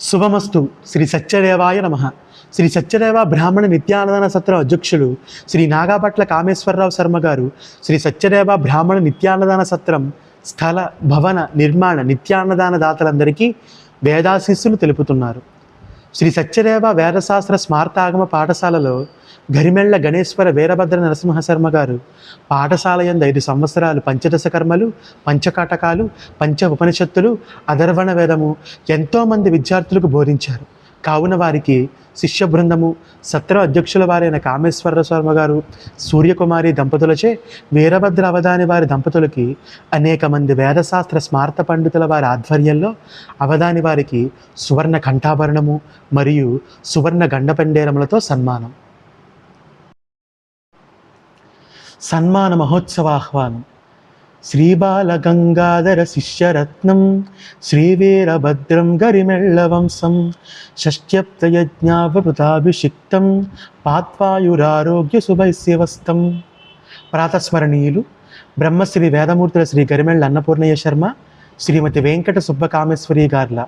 శుభమస్తు. శ్రీ సత్యదేవాయ నమ. శ్రీ సత్యదేవ బ్రాహ్మణ నిత్యానందన సత్ర అధ్యక్షులు శ్రీ నాగాపట్ల కామేశ్వరరావు శర్మ గారు శ్రీ సత్యదేవ బ్రాహ్మణ నిత్యాన్నదాన సత్రం స్థల భవన నిర్మాణ నిత్యాన్నదాన దాతలందరికీ వేదాశీస్సులు తెలుపుతున్నారు. శ్రీ సత్యదేవ వేదశాస్త్ర స్మార్తాగమ పాఠశాలలో గరిమెళ్ళ గణేశ్వర వీరభద్ర నరసింహశర్మ గారు పాఠశాల యందు ఐదు సంవత్సరాలు పంచదశ కర్మలు పంచకాటకాలు పంచ ఉపనిషత్తులు అధర్వణ వేదము ఎంతోమంది విద్యార్థులకు బోధించారు. కావున వారికి శిష్య బృందము సత్ర అధ్యక్షుల వారైన కామేశ్వర శర్మ గారు సూర్యకుమారి దంపతులచే వీరభద్ర అవధాని వారి దంపతులకి అనేక మంది వేదశాస్త్ర స్మార్త పండితుల వారి ఆధ్వర్యంలో అవధాని వారికి సువర్ణ కంఠాభరణము మరియు సువర్ణ గండపెండేరములతో సన్మానం. సన్మాన మహోత్సవాహ్వానం. శ్రీబాల గంగాధర శిష్యరత్నం శ్రీవీరభద్రం గరిమెళ్ళవంశం షష్ట్యప్తయజ్ఞావృతాభిషిక్తం పాత్వాయురారోగ్య శుభైస్యవస్తం ప్రాతస్మరణీయులు బ్రహ్మశ్రీ వేదమూర్తుల శ్రీ గరిమెళ్ళ అన్నపూర్ణయ్య శర్మ శ్రీమతి వెంకట సుబ్బకామేశ్వరి గార్ల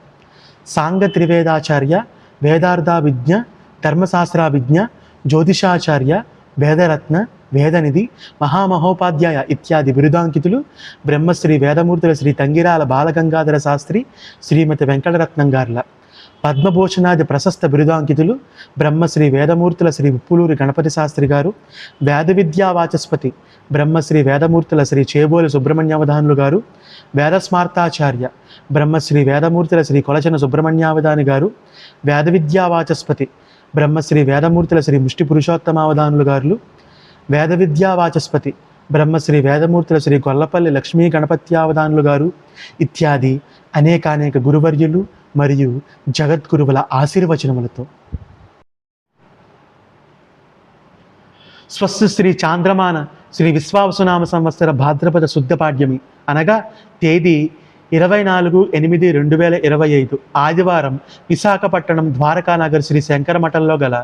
సాంగ త్రివేదాచార్య వేదార్థాభిజ్ఞ ధర్మశాస్త్రాభిజ్ఞ జ్యోతిషాచార్య వేదరత్న వేదనిధి మహామహోపాధ్యాయ ఇత్యాది బిరుదాంకితులు బ్రహ్మశ్రీ వేదమూర్తుల శ్రీ తంగిరాల బాలగంగాధర శాస్త్రి శ్రీమతి వెంకటరత్నం గార్ల పద్మభూషణాది ప్రశస్త బిరుదాంకితులు బ్రహ్మశ్రీ వేదమూర్తుల శ్రీ ఉప్పులూరి గణపతి శాస్త్రి గారు వేద విద్యా వాచస్పతి బ్రహ్మశ్రీ వేదమూర్తుల శ్రీ చేబోలి సుబ్రహ్మణ్యావధానులు గారు వేదస్మార్తాచార్య బ్రహ్మశ్రీ వేదమూర్తుల శ్రీ కొలచన సుబ్రహ్మణ్యావధాని గారు వేద విద్యా వాచస్పతి బ్రహ్మశ్రీ వేదమూర్తుల శ్రీ ముష్టి పురుషోత్తమావధానులు గారు వేద విద్యా వాచస్పతి. బ్రహ్మశ్రీ వేదమూర్తుల శ్రీ గొల్లపల్లి లక్ష్మీ గణపత్యావధానులు గారు ఇత్యాది అనేకానేక గురువర్యులు మరియు జగద్గురువుల ఆశీర్వచనములతో. స్వస్సు శ్రీ చాంద్రమాన శ్రీ విశ్వావసునామ సంవత్సర భాద్రపద శుద్ధ పాడ్యమి అనగా తేదీ ఇరవై నాలుగు ఎనిమిది రెండు వేల ఇరవై ఐదు ఆదివారం విశాఖపట్నం ద్వారకానగర్ శ్రీ శంకరమఠంలో గల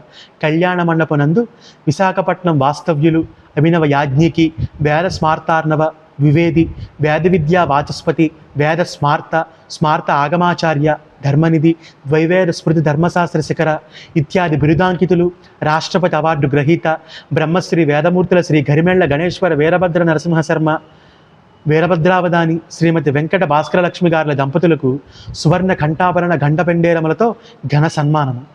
కళ్యాణ మండపనందు విశాఖపట్నం వాస్తవ్యులు అభినవ యాజ్ఞికి వేద స్మార్తార్ణవ వివేది వేద విద్యా వాచస్పతి వేద స్మార్త స్మార్త ఆగమాచార్య ధర్మనిధి ద్వైవేద స్మృతి ధర్మశాస్త్ర శిఖర ఇత్యాది బిరుదాంకితులు రాష్ట్రపతి అవార్డు గ్రహీత బ్రహ్మశ్రీ వేదమూర్తుల శ్రీ గరిమెళ్ళ గణేశ్వర వీరభద్ర నరసింహ శర్మ వీరభద్రావదాని శ్రీమతి వెంకట భాస్కరలక్ష్మి గారుల దంపతులకు సువర్ణ కంఠాభరణ గండపెండేరములతో ఘన సన్మానము.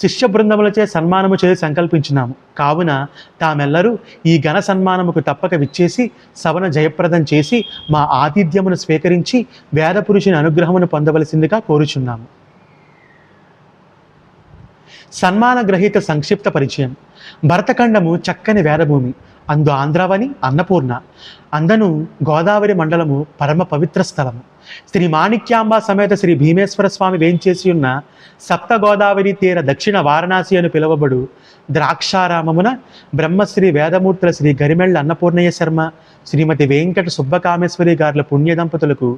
శిష్య బృందములచే సన్మానము చేసి సంకల్పించినాము. కావున తామెల్లరూ ఈ ఘన సన్మానముకు తప్పక విచ్చేసి సవన జయప్రదం చేసి మా ఆతిథ్యమును స్వీకరించి వేద పురుషుని అనుగ్రహమును పొందవలసిందిగా కోరుచున్నాము. సన్మాన గ్రహీత సంక్షిప్త పరిచయం. భరతఖండము చక్కని వేదభూమి. అందు ఆంధ్రావని అన్నపూర్ణ. అందను గోదావరి మండలము పరమ పవిత్ర స్థలము. శ్రీ మాణిక్యాంబ సమేత శ్రీ భీమేశ్వర స్వామి వేంచేసి ఉన్న సప్త గోదావరి తీర దక్షిణ వారణాసి అని పిలువబడు ద్రాక్షారామమున బ్రహ్మశ్రీ వేదమూర్తుల శ్రీ గరిమెళ్ళ అన్నపూర్ణయ్య శర్మ శ్రీమతి వెంకట సుబ్బకామేశ్వరి గారుల పుణ్య దంపతులకు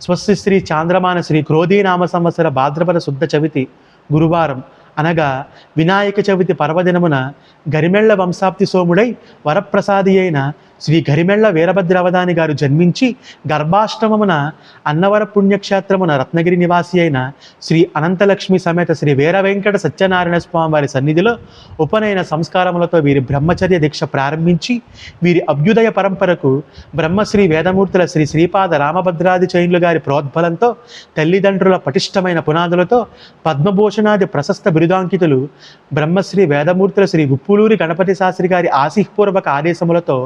స్వస్తి శ్రీ చాంద్రమాన శ్రీ క్రోధీనామ సంవత్సర భాద్రపద శుద్ధ చవితి గురువారం అనగా వినాయక చవితి పర్వదినమున గరిమెళ్ళ వంశాప్తి సోముడై వరప్రసాది అయిన శ్రీ గరిమెళ్ళ వీరభద్రావధాని గారు జన్మించి గర్భాష్టమమున అన్నవర పుణ్యక్షేత్రమున రత్నగిరి నివాసి అయిన శ్రీ అనంతలక్ష్మి సమేత శ్రీ వీర వెంకట సత్యనారాయణ స్వామి వారి సన్నిధిలో ఉపనయన సంస్కారములతో వీరి బ్రహ్మచర్య దీక్ష ప్రారంభించి వీరి అభ్యుదయ పరంపరకు బ్రహ్మశ్రీ వేదమూర్తుల శ్రీ శ్రీపాద రామభద్రాది చైన్లు గారి ప్రోద్బలంతో తల్లిదండ్రుల పటిష్టమైన పునాదులతో పద్మభూషణాది ప్రశస్త బిరుదాంకితులు బ్రహ్మశ్రీ వేదమూర్తుల శ్రీ ఉప్పులూరి గణపతి శాస్త్రి గారి ఆశీపూర్వక ఆదేశములతో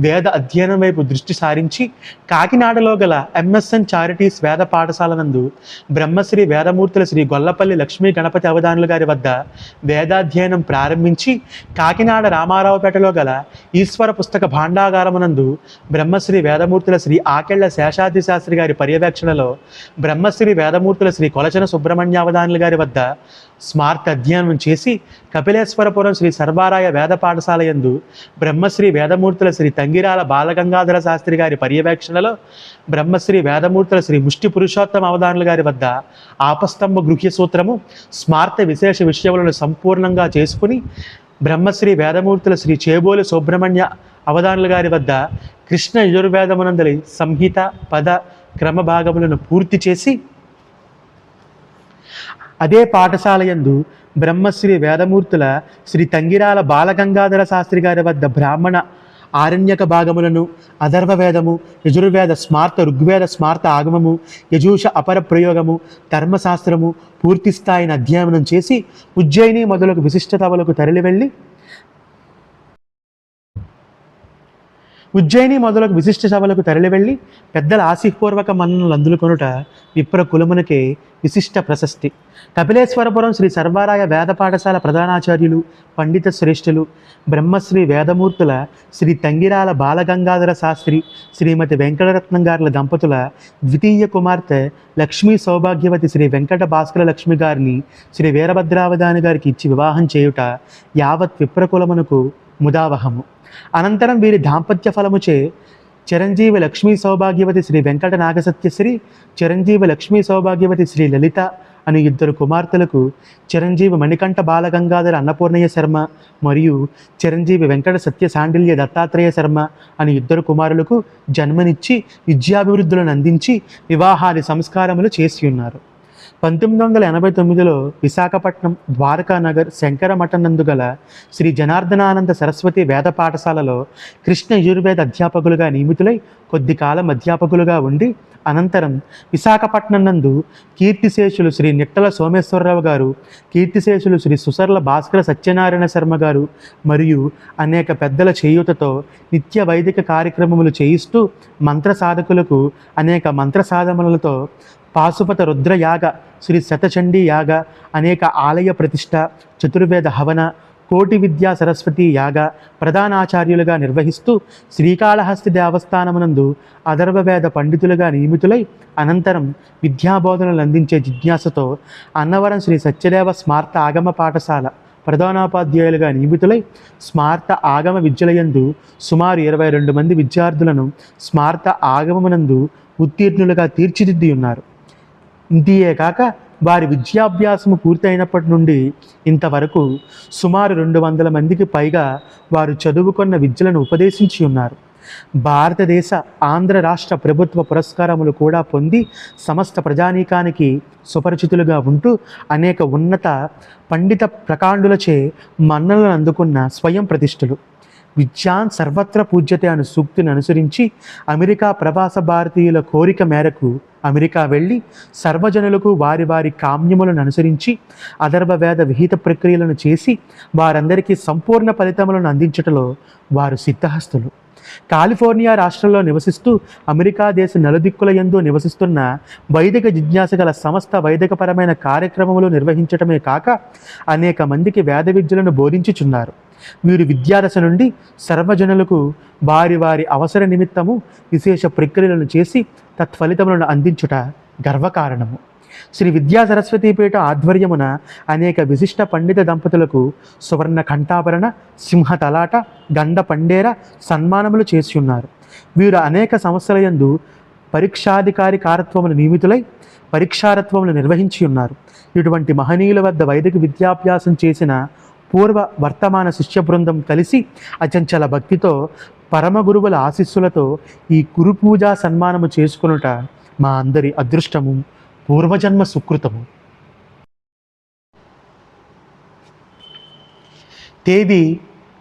వేద అధ్యయనం వైపు దృష్టి సారించి కాకినాడలో గల ఎంఎస్ఎన్ చారిటీస్ వేద పాఠశాల నందు బ్రహ్మశ్రీ వేదమూర్తుల శ్రీ గొల్లపల్లి లక్ష్మీ గణపతి అవధానులు గారి వద్ద వేదాధ్యయనం ప్రారంభించి కాకినాడ రామారావుపేటలో గల ఈశ్వర పుస్తక భాండాగారమునందు బ్రహ్మశ్రీ వేదమూర్తుల శ్రీ ఆకెళ్ళ శేషాద్రి శాస్త్రి గారి పర్యవేక్షణలో బ్రహ్మశ్రీ వేదమూర్తుల శ్రీ కొలచన సుబ్రహ్మణ్యావధానుల గారి వద్ద స్మార్ట్ అధ్యయనం చేసి కపిలేశ్వరపురం శ్రీ సర్వారాయ వేద పాఠశాల యందు బ్రహ్మశ్రీ వేదమూర్తుల శ్రీ తంగిరాల బాలగంగాధర శాస్త్రి గారి పర్యవేక్షణలో బ్రహ్మశ్రీ వేదమూర్తుల శ్రీ ముష్టి పురుషోత్తమ అవధానుల గారి వద్ద ఆపస్తంభ గృహ్య సూత్రము స్మార్త విశేష విషయములను సంపూర్ణంగా చేసుకుని బ్రహ్మశ్రీ వేదమూర్తుల శ్రీ చేబోలు సుబ్రహ్మణ్య అవధానుల గారి వద్ద కృష్ణ యజుర్వేదమునందలి సంహిత పద క్రమ భాగములను పూర్తి చేసి అదే పాఠశాల యందు బ్రహ్మశ్రీ వేదమూర్తుల శ్రీ తంగిరాల బాలగంగాధర శాస్త్రి గారి వద్ద బ్రాహ్మణ ఆరణ్యక భాగములను అధర్వవేదము యజుర్వేద స్మార్త ఋగ్వేద స్మార్త ఆగమము యజూష అపర ప్రయోగము ధర్మశాస్త్రము పూర్తిస్థాయిని అధ్యయనం చేసి ఉజ్జయిని మొదలకు విశిష్టతవలకు తరలి వెళ్ళి ఉజ్జయిని మొదలగు విశిష్ట సభలకు తరలివెళ్ళి పెద్దల ఆశీపూర్వక మన్ననలు అందులుకొనుట విప్ర కులమునకే విశిష్ట ప్రశస్తి. కపిలేశ్వరపురం శ్రీ సర్వారాయ వేద పాఠశాల ప్రధానాచార్యులు పండిత శ్రేష్ఠులు బ్రహ్మశ్రీ వేదమూర్తుల శ్రీ తంగిరాల బాలగంగాధర శాస్త్రి శ్రీమతి వెంకటరత్నం గారుల దంపతుల ద్వితీయ కుమార్తె లక్ష్మీ సౌభాగ్యవతి శ్రీ వెంకట భాస్కర లక్ష్మి గారిని శ్రీ వీరభద్రావధాని గారికి ఇచ్చి వివాహం చేయుట యావత్ విప్రకులమునకు ముదావహము. అనంతరం వీరి దాంపత్య ఫలముచే చిరంజీవి లక్ష్మీ సౌభాగ్యవతి శ్రీ వెంకట నాగసత్యశ్రీ చిరంజీవి లక్ష్మీ సౌభాగ్యవతి శ్రీ లలిత అను ఇద్దరు కుమార్తెలకు చిరంజీవి మణికంఠ బాలగంగాధర అన్నపూర్ణయ్య శర్మ మరియు చిరంజీవి వెంకట సత్య సాండిల్య దత్తాత్రేయ శర్మ అను ఇద్దరు కుమారులకు జన్మనిచ్చి విద్యాభివృద్ధులను అందించి వివాహాది సంస్కారములు చేసి ఉన్నారు. పంతొమ్మిది వందల ఎనభై తొమ్మిదిలో విశాఖపట్నం ద్వారకానగర్ శంకరమఠం నందు గల శ్రీ జనార్దనానంద సరస్వతి వేద పాఠశాలలో కృష్ణ యజుర్వేద అధ్యాపకులుగా నియమితులై కొద్ది కాలం అధ్యాపకులుగా ఉండి అనంతరం విశాఖపట్నం నందు కీర్తిశేషులు శ్రీ నిట్టల సోమేశ్వరరావు గారు కీర్తిశేషులు శ్రీ సుసర్ల భాస్కర సత్యనారాయణ శర్మ గారు మరియు అనేక పెద్దల చేయూతతో నిత్య వైదిక కార్యక్రమములు చేయిస్తూ మంత్ర సాధకులకు అనేక మంత్ర సాధనలతో పాశుపత రుద్ర యాగ శ్రీ శతచండీ యాగ అనేక ఆలయ ప్రతిష్ట చతుర్వేద హవన కోటి విద్యా సరస్వతి యాగ ప్రధానాచార్యులుగా నిర్వహిస్తూ శ్రీకాళహస్తి దేవస్థానమునందు అధర్వవేద పండితులుగా నియమితులై అనంతరం విద్యాబోధనలు అందించే జిజ్ఞాసతో అన్నవరం శ్రీ సత్యదేవ స్మార్త ఆగమ పాఠశాల ప్రధానోపాధ్యాయులుగా నియమితులై స్మార్త ఆగమ విద్యలయందు సుమారు ఇరవై రెండు మంది విద్యార్థులను స్మార్త ఆగమమునందు ఉత్తీర్ణులుగా తీర్చిదిద్ది ఉన్నారు ఇంతియే కాక వారి విద్యాభ్యాసము పూర్తయినప్పటి నుండి ఇంతవరకు సుమారు రెండు వందల మందికి పైగా వారు చదువుకున్న విద్యలను ఉపదేశించి ఉన్నారు. భారతదేశ ఆంధ్ర రాష్ట్ర ప్రభుత్వ పురస్కారములు కూడా పొంది సమస్త ప్రజానీకానికి సుపరిచితులుగా ఉంటూ అనేక ఉన్నత పండిత ప్రకాండులచే మన్నలను అందుకున్న స్వయం ప్రతిష్ఠలు. విద్యాన్ సర్వత్ర పూజ్యతే అను సూక్తిని అనుసరించి అమెరికా ప్రవాస భారతీయుల కోరిక మేరకు అమెరికా వెళ్ళి సర్వజనులకు వారి వారి కామ్యములను అనుసరించి అదర్భ వేద విహిత ప్రక్రియలను చేసి వారందరికీ సంపూర్ణ ఫలితములను అందించటంలో వారు సిద్ధహస్తులు. కాలిఫోర్నియా రాష్ట్రంలో నివసిస్తూ అమెరికా దేశ నలుదిక్కుల యందు నివసిస్తున్న వైదిక జిజ్ఞాస గల సమస్త వైదికపరమైన కార్యక్రమములు నిర్వహించటమే కాక అనేక మందికి వేద విద్యలను బోధించుచున్నారు. వీరు విద్యాదశ నుండి సర్వజనులకు వారి వారి అవసర నిమిత్తము విశేష ప్రక్రియలను చేసి తత్ఫలితములను అందించుట గర్వకారణము. శ్రీ విద్యా సరస్వతీపీఠ ఆధ్వర్యమున అనేక విశిష్ట పండిత దంపతులకు సువర్ణ కంఠాభరణ సింహ తలాట గండ పండేర సన్మానములు చేసి ఉన్నారు. వీరు అనేక సంస్థల యందు పరీక్షాధికారి కారత్వములు నియమితులై పరీక్షారత్వములు నిర్వహించి ఉన్నారు. ఇటువంటి మహనీయుల వద్ద వైదిక విద్యాభ్యాసం చేసిన పూర్వ వర్తమాన శిష్య బృందం కలిసి అచంచల భక్తితో పరమ గురువుల ఆశీస్సులతో ఈ గురు పూజా సన్మానము చేసుకునుట మా అందరి అదృష్టము. పూర్వజన్మ సుకృతము. తేదీ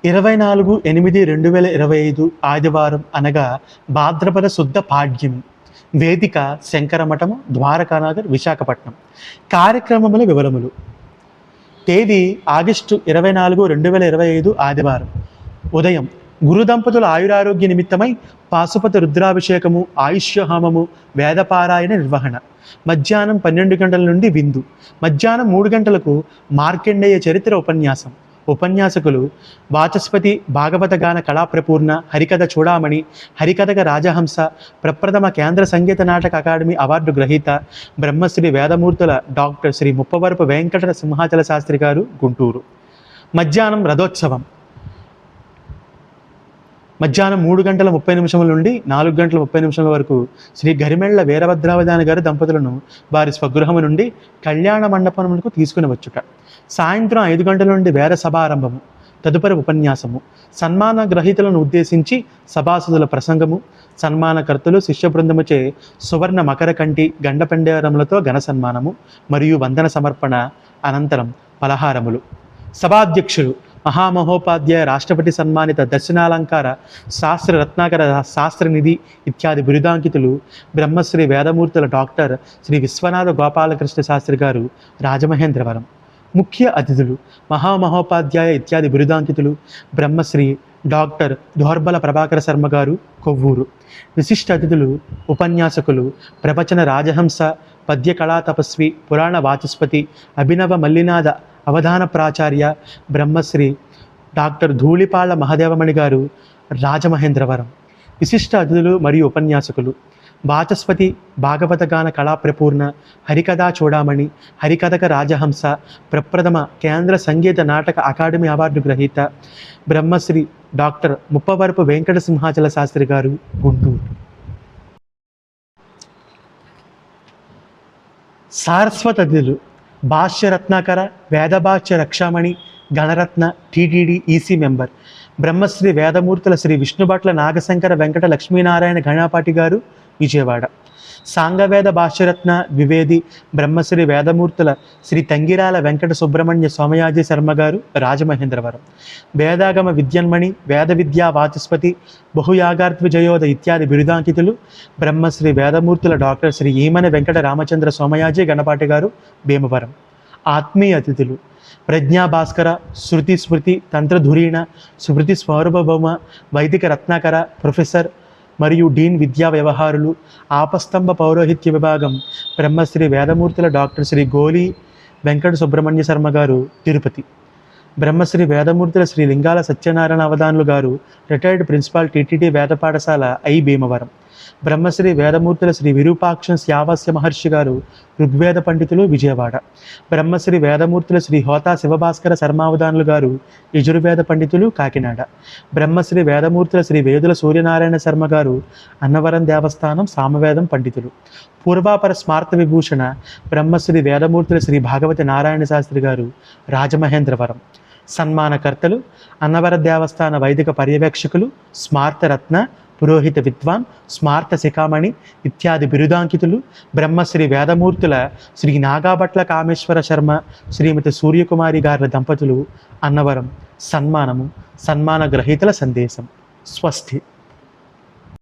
ఇరవై నాలుగు ఎనిమిది రెండు వేల ఇరవై ఐదు ఆదివారం అనగా భాద్రపద శుద్ధ పాడ్యమి వేదిక శంకరమఠము ద్వారకానగర్ విశాఖపట్నం. కార్యక్రమముల వివరములు. తేదీ ఆగస్టు ఇరవై నాలుగు రెండు వేల ఇరవై ఐదు ఆదివారం. ఉదయం గురు దంపతుల ఆయురారోగ్య నిమిత్తమై పాశుపత రుద్రాభిషేకము ఆయుష్యహోమము వేదపారాయణ నిర్వహణ. మధ్యాహ్నం పన్నెండు గంటల నుండి విందు. మధ్యాహ్నం మూడు గంటలకు మార్కెండేయ చరిత్ర ఉపన్యాసం. ఉపన్యాసకులు వాచస్పతి భాగవత గాన కళాప్రపూర్ణ హరికథ చూడామణి హరికథక రాజహంస ప్రప్రథమ కేంద్ర సంగీత నాటక అకాడమీ అవార్డు గ్రహీత బ్రహ్మశ్రీ వేదమూర్తుల డాక్టర్ శ్రీ ముప్పవరపు వెంకట సింహాచల శాస్త్రి గారు గుంటూరు. మధ్యాహ్నం రథోత్సవం. మధ్యాహ్నం మూడు గంటల ముప్పై నిమిషముల నుండి నాలుగు గంటల ముప్పై నిమిషముల వరకు శ్రీ గరిమెళ్ళ వీరభద్రావధాని గారి దంపతులను వారి స్వగృహము నుండి కళ్యాణ మండపములకు తీసుకుని వచ్చుట. సాయంత్రం ఐదు గంటల నుండి వేర సభారంభము తదుపరి ఉపన్యాసము సన్మాన గ్రహీతలను ఉద్దేశించి సభాసదుల ప్రసంగము సన్మానకర్తలు శిష్య బృందముచే సువర్ణ మకర కంటి గండపెండేరములతో ఘన సన్మానము మరియు వందన సమర్పణ అనంతరం పలహారములు. సభాధ్యక్షులు మహామహోపాధ్యాయ రాష్ట్రపతి సన్మానిత దర్శనాలంకార శాస్త్ర రత్నాకర శాస్త్రనిధి ఇత్యాది బిరుదాంకితులు బ్రహ్మశ్రీ వేదమూర్తుల డాక్టర్ శ్రీ విశ్వనాథ గోపాలకృష్ణ శాస్త్రి గారు రాజమహేంద్రవరం. ముఖ్య అతిథులు మహామహోపాధ్యాయ ఇత్యాది బిరుదాంకితులు బ్రహ్మశ్రీ డాక్టర్ దోర్బల ప్రభాకర శర్మ గారు కొవ్వూరు. విశిష్ట అతిథులు ఉపన్యాసకులు ప్రవచన రాజహంస పద్య కళా తపస్వి పురాణ వాచస్పతి అభినవ మల్లినాథ అవధాన ప్రాచార్య బ్రహ్మశ్రీ డాక్టర్ ధూళిపాళ్ళ మహదేవమణి గారు రాజమహేంద్రవరం. విశిష్ట అతిథులు మరియు ఉపన్యాసకులు వాచస్పతి భాగవతగాన కళాప్రపూర్ణ కళా ప్రపూర్ణ హరికథా చూడామణి హరికథక రాజహంస ప్రప్రథమ కేంద్ర సంగీత నాటక అకాడమీ అవార్డు గ్రహీత బ్రహ్మశ్రీ డాక్టర్ ముప్పవరపు వెంకట సింహాచల శాస్త్రి గారు గుంటూరు. సారస్వత భాష్య రత్నాకర వేదభాష్య రక్షామణి గణరత్న టీటీడీ ఈసీ మెంబర్ బ్రహ్మశ్రీ వేదమూర్తుల శ్రీ విష్ణుభట్ల నాగశంకర వెంకట లక్ష్మీనారాయణ గణాపాటి గారు విజయవాడ. సాంగవేద భాష్యరత్న ద్వివేది బ్రహ్మశ్రీ వేదమూర్తుల శ్రీ తంగిరాల వెంకట సుబ్రహ్మణ్య సోమయాజీ శర్మ గారు రాజమహేంద్రవరం. వేదాగమ విద్యన్మణి వేద విద్యా వాచస్పతి బహుయాగార్త్విజయోధ ఇత్యాది బిరుదాంకితులు బ్రహ్మశ్రీ వేదమూర్తుల డాక్టర్ శ్రీ ఈమన వెంకట రామచంద్ర సోమయాజీ గణపాటి గారు భీమవరం. ఆత్మీయ అతిథులు ప్రజ్ఞా భాస్కర శృతి స్మృతి తంత్రధురీణ స్మృతి స్వరూపభౌమ వైదిక రత్నాకర ప్రొఫెసర్ మరియు డీన్ విద్యా వ్యవహారులు ఆపస్తంభ పౌరోహిత్య విభాగం బ్రహ్మశ్రీ వేదమూర్తుల డాక్టర్ శ్రీ గోలి వెంకట సుబ్రహ్మణ్య శర్మ గారు తిరుపతి. బ్రహ్మశ్రీ వేదమూర్తుల శ్రీ లింగాల సత్యనారాయణ అవధానులు గారు రిటైర్డ్ ప్రిన్సిపాల్ టీటీడీ వేద పాఠశాల ఐ భీమవరం. బ్రహ్మశ్రీ వేదమూర్తుల శ్రీ విరూపాక్ష శ్యావస్య మహర్షి గారు ఋగ్వేద పండితులు విజయవాడ. బ్రహ్మశ్రీ వేదమూర్తుల శ్రీ హోతా శివభాస్కర శర్మావధానులు గారు యజుర్వేద పండితులు కాకినాడ. బ్రహ్మశ్రీ వేదమూర్తుల శ్రీ వేదుల సూర్యనారాయణ శర్మ గారు అన్నవరం దేవస్థానం సామవేదం పండితులు. పూర్వాపర స్మార్త విభూషణ బ్రహ్మశ్రీ వేదమూర్తుల శ్రీ భాగవతి నారాయణ శాస్త్రి గారు రాజమహేంద్రవరం. సన్మానకర్తలు అన్నవర దేవస్థాన వైదిక పర్యవేక్షకులు స్మార్తరత్న పురోహిత విద్వాన్ స్మార్త శిఖామణి ఇత్యాది బిరుదాంకితులు బ్రహ్మశ్రీ వేదమూర్తుల శ్రీ నాగాభట్ల కామేశ్వర శర్మ శ్రీమతి సూర్యకుమారి గారి దంపతులు అన్నవరం సన్మానము సన్మాన గ్రహీతల సందేశం. స్వస్తి.